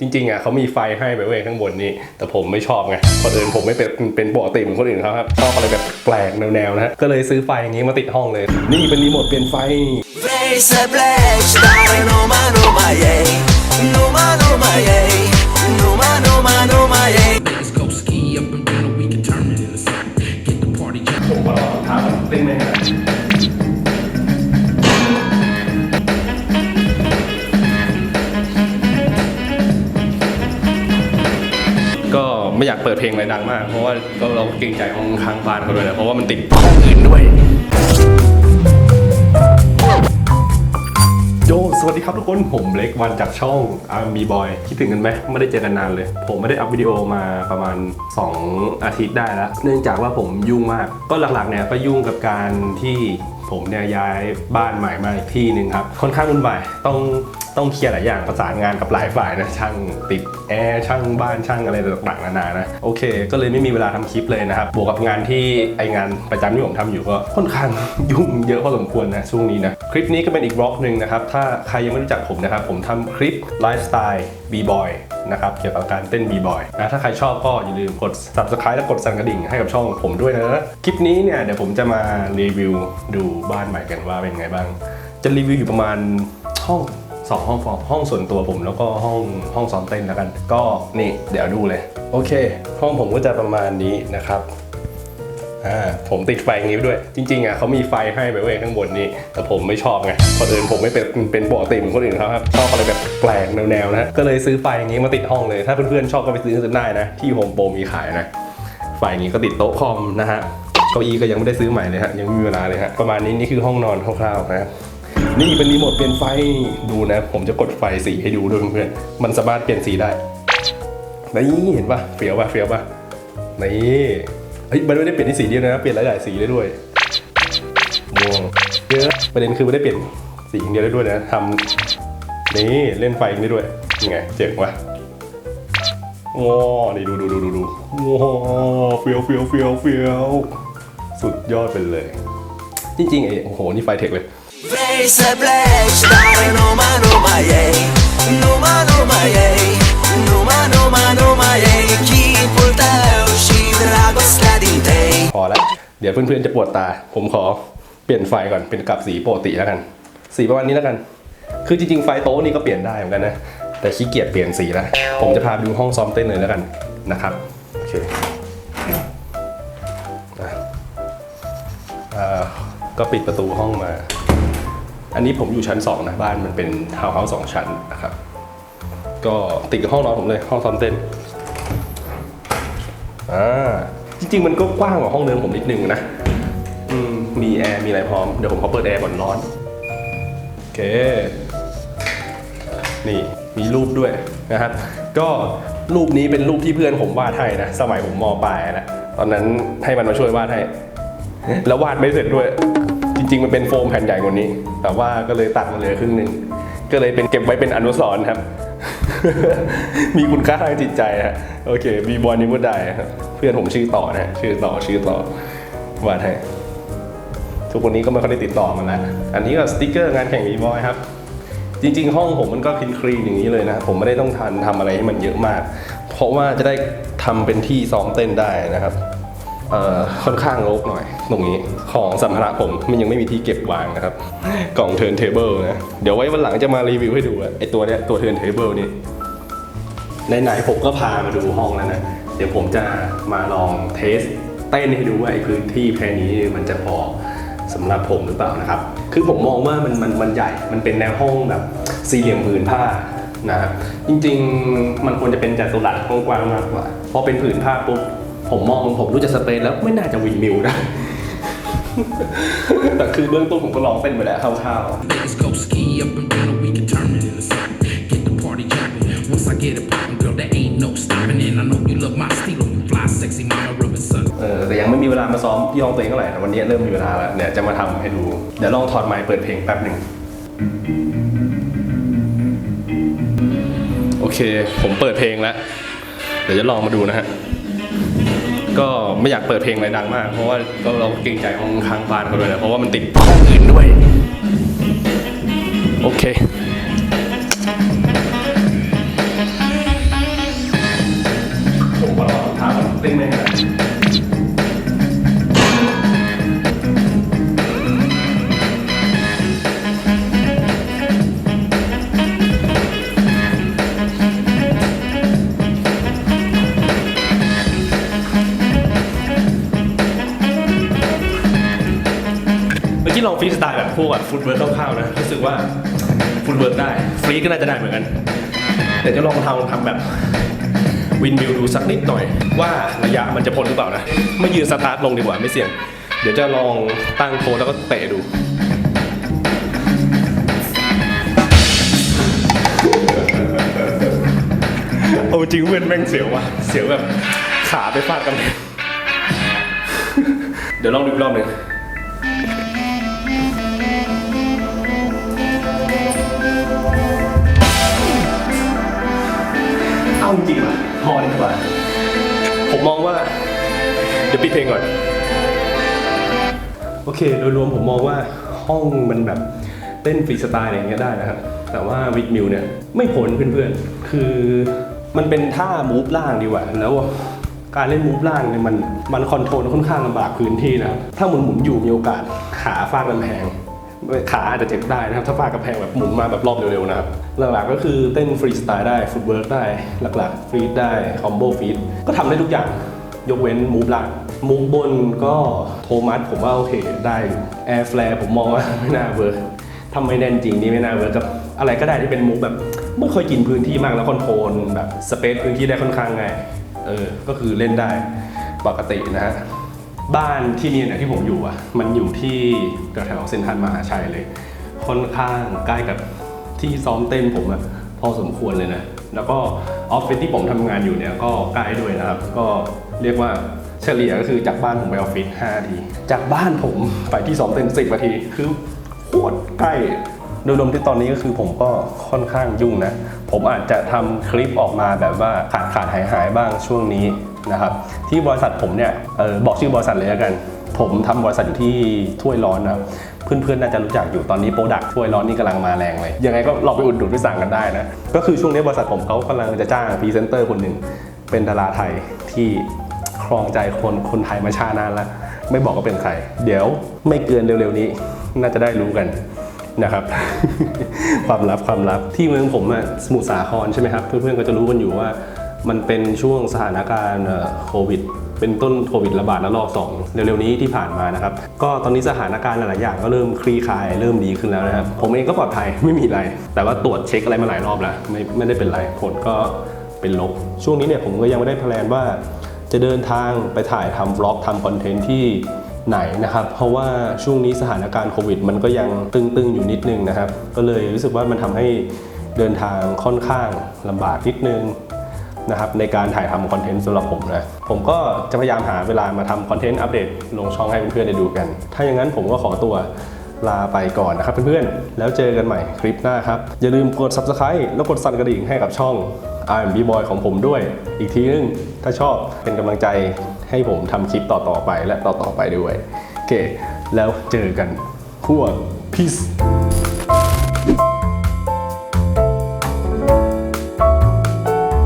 จริงๆอะเขามีไฟให้ไปเว้ยข้างบนนี่ แต่ผมไม่ชอบไงคนอื่นผมไม่เป็นเป็นปกติเหมือนคนอื่นเขาครับชอบอะไรแบบแปลกแนวๆนะฮะก็เลยซื้อไฟอย่างนี้มาติดห้องเลย นี่เป็นรีโมทเปลี่ยนไฟ Face black star, no ma no ma yeah, no ma ากเปิดเพลงอะไรดังมาก เพราะว่าก็เราเกรงใจห้องข้างบ้านเขาด้วยนะเพราะว่ามันติดห้องอื่นด้วย โย สวัสดีครับทุกคน ผมเล็กวันจากช่อง RMB Boy คิดถึงกันไหมไม่ได้เจอกันนานเลย ผมไม่ได้อัพวิดีโอมาประมาณ 2 อาทิตย์ได้แล้ว เนื่องจากว่าผมยุ่งมาก ก็หลักๆเนี่ยก็ยุ่งกับการที่ผมเนี่ยย้ายบ้านใหม่มาอีกที่หนึ่งครับ ค่อนข้างวุ่นวายต้อง ต้องเคลียร์หลายอย่างประสานงานกับหลายฝ่ายนะช่างติดแอร์ช่างบ้านช่างอะไรต่างๆนานานะโอเค ก็เลยไม่มีเวลาทำคลิปเลยนะครับบวกกับงานที่ไองานประจำที่ผมทำอยู่ก็ค่อนข้างยุ่งเยอะพอสมควรนะช่วงนี้นะคลิปนี้ก็เป็นอีกบล็อกหนึ่งนะครับถ้าใครยังไม่รู้จักผมนะครับผมทำคลิปไลฟ์สไตล์บีบอยนะครับเกี่ยวกับการเต้นบีบอยนะถ้าใครชอบก็อย่าลืมกด subscribe และกดสั่นกระดิ่งให้กับช่องผมด้วยนะคลิปนี้เนี่ยเดี๋ยวผมจะมารีวิวดูบ้านใหม่กันว่าเป็นไงบ้าง จะรีวิวอยู่ประมาณห้อง สองห้องฟอร์ห้องส่วนตัวผมแล้วก็ห้องห้องซ้อมเต้นแล้วกัน ก็นี่เดี๋ยวดูเลย โอเค ห้องผมก็จะประมาณนี้นะครับอ่าผมติดไฟงนี้ด้วย จริงๆอะเขามีไฟให้ไปเว้ยข้างบนนี่แต่ผมไม่ชอบไงคนอื่นผมไม่เป็นเป็นปกติเหมือนคนอื่นเขาครับชอบอะไรแบบแปลกแนวๆนะก็เลยซื้อไฟอย่างนี้มาติดห้องเลย ถ้าเพื่อนๆชอบก็ไปซื้อกันได้นะที่โฮมโปรมีขายนะไฟอย่างนี้ก็ติดโต๊ะคอมนะฮะเก้าอี้ก็ยังไม่ได้ซื้อใหม่เลยฮะยังไม่มีเวลาเลยฮะประมาณนี้นี่คือห้องนอนคร่าวๆนะครับ นี่เป็นรีโมทเปลี่ยนไฟดูนะ ผมจะกดไฟสีให้ดูด้วยเพื่อนๆมันสามารถเปลี่ยนสีได้นี่เห็นปะเฟี้ยวปะเฟี้ยวปะนี่เฮ้ยมันไม่ได้เปลี่ยนที่สีเดียวนะเปลี่ยนหลายๆสีได้ด้วยม่วงเยอะประเด็นคือไม่ได้เปลี่ยนสีอย่างเดียวได้ด้วยนะทำนี่เล่นไฟได้ด้วยยังไงเจ๋งวะว้าวนี่ดูดูดูดูดูว้าวเฟี้ยวเฟี้ยวเฟี้ยวเฟี้ยวสุดยอดไปเลย จริงๆไอ้โอ้โหนี่ไฟเทคเลย Face a black star, no ma no ma yeah, no ma no ma yeah, no ma no ma no ma yeah. Keep all down, she drago sliding day. พอแล้วเดี๋ยวเพื่อนๆจะปวดตา ผมขอเปลี่ยนไฟก่อนเป็นกับสีปกติแล้วกัน สีประมาณนี้แล้วกัน คือจริงๆไฟโต๊ะนี่ก็เปลี่ยนได้เหมือนกันนะ แต่ขี้เกียจเปลี่ยนสีแล้วผมจะพาไปดูห้องซ้อมเต้นเลยแล้วกันนะครับโอเคอะอ่าก็ปิดประตูห้องมา อันนี้ผมอยู่ชั้น 2 นะบ้านมันเป็นทาวน์เฮาส์สองชั้นนะครับ ก็ติดกับห้องนอนผมเลยห้องซ้อมเต้นอ่าจริงๆ มันก็กว้างกว่าห้องเดิมผมนิดนึงนะอืมมีแอร์มีอะไรพร้อม เดี๋ยวผมขอเปิดแอร์ก่อนร้อน โอเค นี่มีรูปด้วยนะครับ ก็รูปนี้เป็นรูปที่เพื่อนผมวาดให้นะ สมัยผมมปลายนะ ตอนนั้นให้มันมาช่วยวาดให้ แล้ววาดไม่เสร็จด้วย ริง ๆ มันเป็นโฟมแผ่นใหญ่กว่านี้ แต่ว่าก็เลยตัดมาเหลือครึ่งหนึ่งก็เลยเป็นเก็บไว้เป็นอนุสรณ์ครับ มีคุณค่าทางจิตใจฮะโอเคบีบอลนี้พูดได้ครับเพื่อนผมชื่อต่อนะชื่อต่อชื่อต่อวาดให้ทุกวันนี้ก็ไม่ค่อยได้ติดต่อมันแล้วอันนี้ก็สติกเกอร์งานแข่งบีบอยครับ จริง ๆ ห้องผมมันก็คลีนคลีนอย่างนี้เลยนะ ผมไม่ได้ต้องทันทำอะไรให้มันเยอะมาก เพราะว่าจะได้ทำเป็นที่ซ้อมเต้นได้นะครับ ค่อนข้างรกหน่อย ตรงนี้ของสัมภาระผมมันยังไม่มีที่เก็บวางนะครับ กล่องเทิร์นเทเบิลนะ เดี๋ยวไว้วันหลังจะมารีวิวให้ดูอะไอตัวเนี้ยตัวเทิร์นเทเบิลนี่ไหนๆผมก็พามาดูห้องแล้วนะเดี๋ยวผมจะมาลองเทสเต้นให้ดูว่าไอพื้นที่แค่นี้มันจะพอสำหรับผมหรือเปล่านะครับ คือผมมองว่ามันมันมันใหญ่ มันเป็นแนวห้องแบบสี่เหลี่ยมผืนผ้านะครับจริงๆมันควรจะเป็นจัตุรัสกว้างๆมากกว่า พอเป็นผืนผ้าปุ๊บ ผมมองผมรู้จักสเปซแล้วไม่น่าจะวินมิวได้ แต่คือเบื้องต้นผมก็ลองเต้นไปแล้วคร่าว Let's go ski up and down, we can turn it into something. Get the party jumping. Once I get it poppin', girl, there ain't no stopping. And I know you love my stilo, you fly sexy mama Robinson. ๆเออแต่ยังไม่มีเวลามาซ้อมที่ห้องตัวเองเท่าไหร่แต่วันนี้เริ่มมีเวลาแล้วเนี่ยจะมาทำให้ดู เดี๋ยวลองถอดไมค์เปิดเพลงแป๊บหนึ่งโอเค ผมเปิดเพลงแล้ว เดี๋ยวจะลองมาดูนะฮะ ก็ไม่อยากเปิดเพลงอะไรดังมาก เพราะว่าก็เราเกรงใจห้องข้างบ้านเขาด้วยนะเพราะว่ามันติดห้องอื่นด้วย โอเค ฟรีสไตล์แบบพวกฟุตเวิร์กคร่าวๆนะรู้สึกว่าฟุตเวิร์กได้ ฟรีก็น่าจะได้เหมือนกันเดี๋ยวจะลองทำทำแบบวินวิวดูสักนิดหน่อย ว่าระยะมันจะพ้นหรือเปล่านะ ไม่ยืนสตาร์ทลงดีกว่าไม่เสี่ยง เดี๋ยวจะลองตั้งโค้ดแล้วก็เตะดูเอาจริงเพื่อนแม่งเสียวว่ะเสียวแบบขาไปฟาดกันเลยเดี๋ยวลองดูอีกรอบหนึ่ง พอดีกว่า ผมมองว่า เดี๋ยวปิดเพลงก่อน โอเค โดยรวมผมมองว่าห้องมันแบบเต้นฟรีสไตล์อะไรอย่างเงี้ยได้นะครับ แต่ว่าวิดมิวเนี่ยไม่พ้นเพื่อนๆ คือมันเป็นท่ามูฟล่างดีกว่า แล้วการเล่นมูฟล่างเนี่ยมันมันคอนโทรลค่อนข้างลำบากพื้นที่นะ ถ้าหมุนหมุนอยู่มีโอกาสขาฟาดกำแพง ขาอาจจะเจ็บได้นะครับ ถ้าฟาดกำแพงแบบหมุนมาแบบรอบเร็วๆนะครับ หลักๆก็คือเต้นฟรีสไตล์ได้ฟุตเวิร์กได้หลักๆฟรีดได้คอมโบฟรีดก็ทำได้ทุกอย่างยกเว้นมูฟล่างมูฟบนก็โทมัสผมว่าโอเคได้แอร์แฟร์ผมมองว่าไม่น่าเวิร์กทำไม่แน่นจริงนี่ไม่น่าเวิร์กกับอะไรก็ได้ที่เป็นมูฟแบบไม่ค่อยกินพื้นที่มากแล้วคอนโทรลแบบสเปซพื้นที่ได้ค่อนข้างง่ายเออก็คือเล่นได้ปกตินะฮะ บ้านที่นี่เนี่ยที่ผมอยู่อะ มันอยู่ที่แถวๆเซ็นทรัลมหาชัยเลย ค่อนข้างใกล้กับที่ซ้อมเต้นผมอะพอสมควรเลยนะ แล้วก็ออฟฟิศที่ผมทำงานอยู่เนี่ยก็ใกล้ด้วยนะครับ ก็เรียกว่าเฉลี่ยก็คือจากบ้านผมไปออฟฟิศ5นาที จากบ้านผมไปที่ซ้อมเต้น10นาที คือโคตรใกล้โดยรวมที่ตอนนี้ก็คือผมก็ค่อนข้างยุ่งนะ ผมอาจจะทำคลิปออกมาแบบว่าขาดขาดหายหายบ้างช่วงนี้ นะครับที่บริษัทผมเนี่ยออบอกชื่อบริษัทเลยแล้วกัน ผมทำบริษัทอยู่ที่ถ้วยร้อนนะเพื่อนๆน่าจะรู้จักอยู่ตอนนี้โปรดักถ้วยร้อนนี่กำลังมาแรงเลย ยังไงก็ลองไปอุดหนุนไปสั่งกันได้นะ ก็คือช่วงนี้บริษัทผมเขากำลังจะจ้างพรีเซนเตอร์คนหนึ่งเป็นดาราไทยที่ครองใจคนคนไทยมาชานานแล้วไม่บอกว่าเป็นใคร เดี๋ยวไม่เกินเร็วๆนี้ น่าจะได้รู้กันนะครับ ความลับความลับที่เมืองผมอะสมุทรสาครใช่ไหมครับ เพื่อนๆก็จะรู้กันอยู่ว่า มันเป็นช่วงสถานการณ์โควิดเป็นต้นโควิดระบาดระลอกสองเร็วๆนี้ที่ผ่านมานะครับ ก็ตอนนี้สถานการณ์หลายๆอย่างก็เริ่มคลี่คลายเริ่มดีขึ้นแล้วนะครับ ผมเองก็ปลอดภัยไม่มีอะไร แต่ว่าตรวจเช็คอะไรมาหลายรอบแล้วไม่ไม่ได้เป็นไรผลก็เป็นลบ ช่วงนี้เนี่ยผมก็ยังไม่ได้แพลนว่า จะเดินทางไปถ่ายทำบล็อกทำคอนเทนต์ที่ไหนนะครับ เพราะว่าช่วงนี้สถานการณ์โควิด มันก็ยังตึงๆอยู่นิดนึงนะครับ ก็เลยรู้สึกว่ามันทำให้เดินทางค่อนข้างลำบากนิดนึง นะครับในการถ่ายทำคอนเทนต์สำหรับผมนะ ผมก็จะพยายามหาเวลามาทำคอนเทนต์อัปเดตลงช่องให้เพื่อนๆได้ดูกัน ถ้าอย่างนั้นผมก็ขอตัวลาไปก่อนนะครับเพื่อนๆ แล้วเจอกันใหม่คลิปหน้าครับ อย่าลืมกด subscribe แล้วกดสั่นกระดิ่งให้กับช่อง R&B Boy ของผมด้วย อีกทีนึง ถ้าชอบเป็นกำลังใจให้ผมทำคลิปต่อๆไปและต่อๆไปด้วย โอเค แล้วเจอกันพวก peace